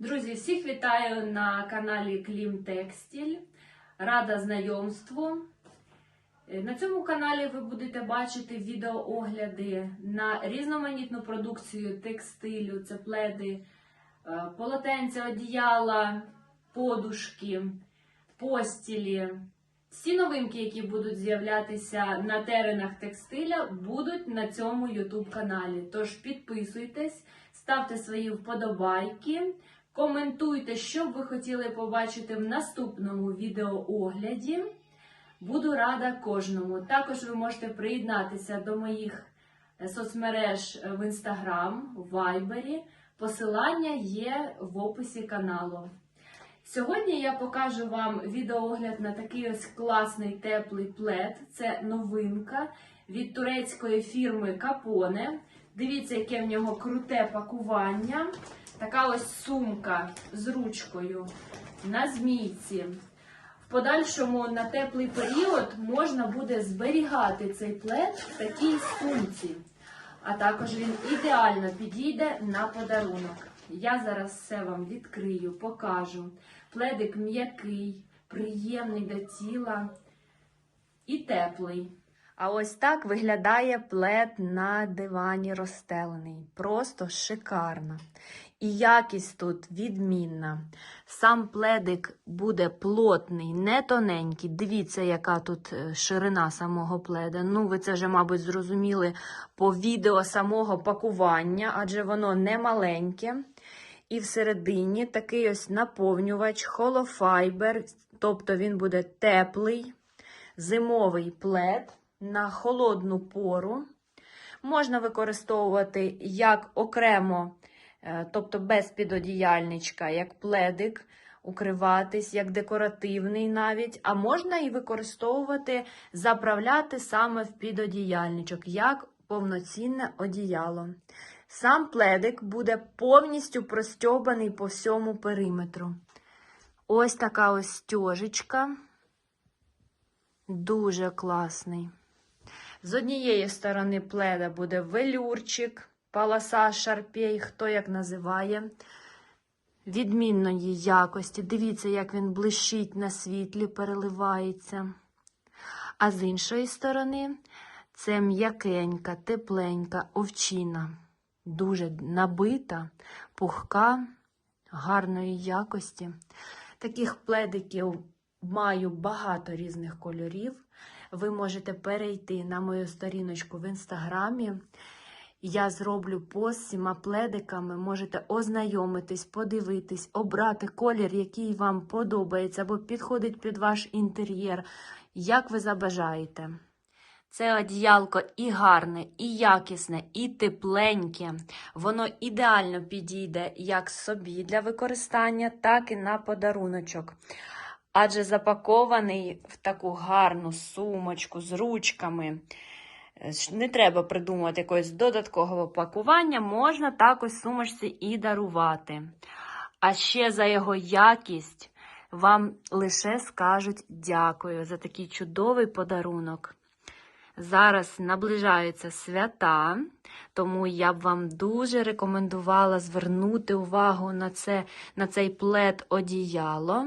Друзі, всіх вітаю на каналі Клім Текстіль. Рада знайомству. Е, На цьому каналі ви будете бачити відеоогляди на різноманітну продукцію текстилю, це пледи, е, полотенця, одіяла, подушки, постілі. Всі новинки, які будуть з'являтися на теренах текстиля, будуть на цьому YouTube каналі. Тож підписуйтесь, ставте свої вподобайки, коментуйте, що б ви хотіли побачити в наступному відеоогляді. Буду рада кожному. Також ви можете приєднатися до моїх е, соцмереж в Instagram, в Viber. Посилання є в описі каналу. Сьогодні я покажу вам відеоогляд на такий ось класний теплий плед. Це новинка від турецької фірми Капоне. Дивіться, яке в нього круте пакування. Така ось сумка з ручкою на змійці. В подальшому на теплий період можна буде зберігати цей плед в такій сумці. А також він ідеально підійде на подарунок. Я зараз все вам відкрию, покажу. Пледик м'який, приємний до тіла і теплий. А ось так виглядає плед на дивані розстелений. Просто шикарно. І якість тут відмінна. Сам пледик буде плотний, не тоненький. Дивіться, яка тут е, ширина самого пледа. Ну, ви це вже, мабуть, зрозуміли по відео самого пакування, адже воно не маленьке. І всередині такий ось наповнювач, холофайбер, тобто він буде теплий, зимовий плед на холодну пору. Можна використовувати як окремо, е, тобто без підодіяльничка, як пледик, укриватись, як декоративний навіть, а можна і використовувати, заправляти саме в підодіяльничок, як повноцінне одіяло. Сам пледик буде повністю простьобаний по всьому периметру. Ось така ось стежечка. Дуже класний. З однієї сторони пледа буде велюрчик, паласа, шарпей, хто як називає. Відмінної якості. Дивіться, як він блищить на світлі, переливається. А з іншої сторони це м'якенька, тепленька овчина. Дуже набита, пухка, гарної якості. Таких пледиків маю багато різних кольорів. Ви можете перейти на мою сторіночку в інстаграмі. Я зроблю пост з всіма пледиками. Можете ознайомитись, подивитись, обрати колір, який вам подобається або підходить під ваш інтер'єр, як ви забажаєте. Це одіялко і гарне, і якісне, і тепленьке. Воно ідеально підійде як собі для використання, так і на подаруночок. Адже запакований в таку гарну сумочку з ручками. Не треба придумувати якогось додаткового пакування, можна так ось сумочці і дарувати. А ще за його якість вам лише скажуть дякую за такий чудовий подарунок. Зараз наближаються свята, тому я б вам дуже рекомендувала звернути увагу на, це, на цей плед одіяло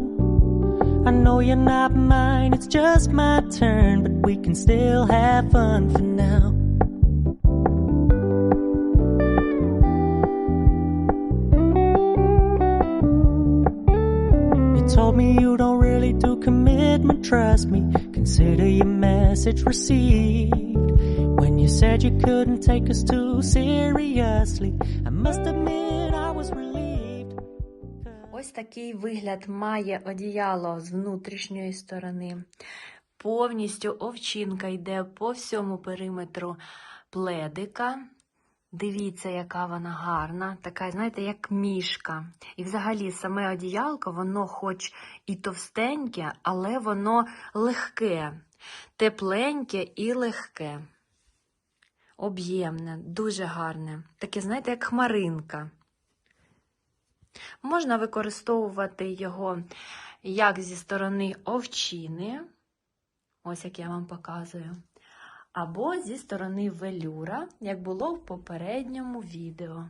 I know you're not mine, it's just my turn, but we can still have fun for now. You told me you don't really do commitment, trust me. Consider your message received. When you said you couldn't take us too seriously, I must admit I. Ось такий вигляд має одіяло з внутрішньої сторони. Повністю овчинка йде по всьому периметру пледика. Дивіться, яка вона гарна, така, знаєте, як мішка. І взагалі саме одіялко, воно хоч і товстеньке, але воно легке, тепленьке і легке. Об'ємне, дуже гарне. Таке, знаєте, як хмаринка. Можна використовувати його як зі сторони овчини, ось як я вам показую, або зі сторони велюра, як було в попередньому відео.